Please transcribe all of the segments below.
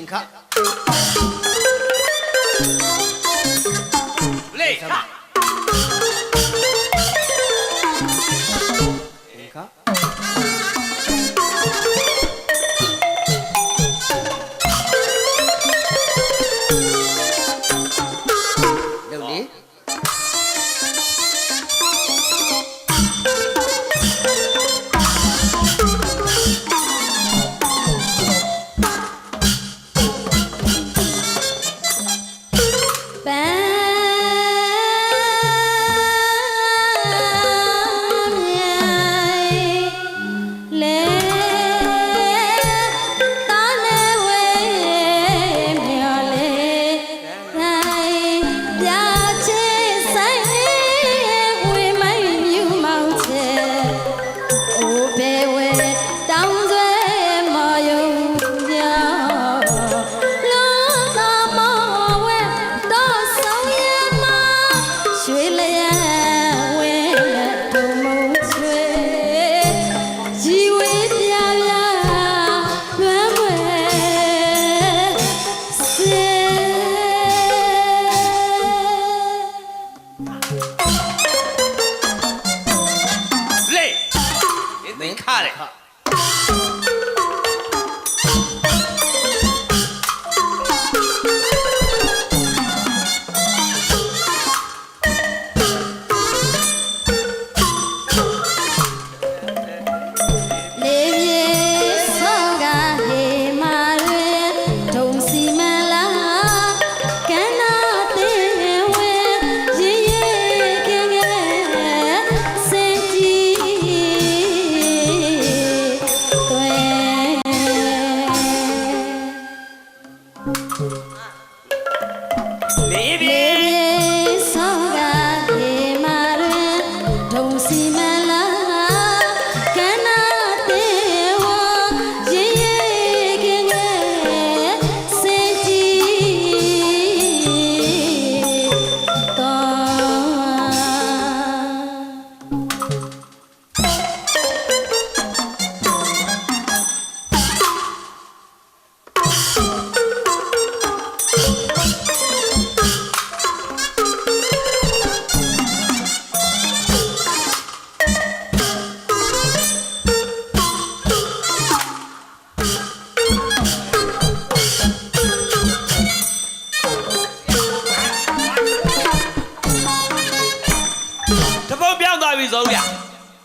င်ခလေခလေခလုပ်လေ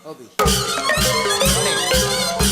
Obi. Olha aí.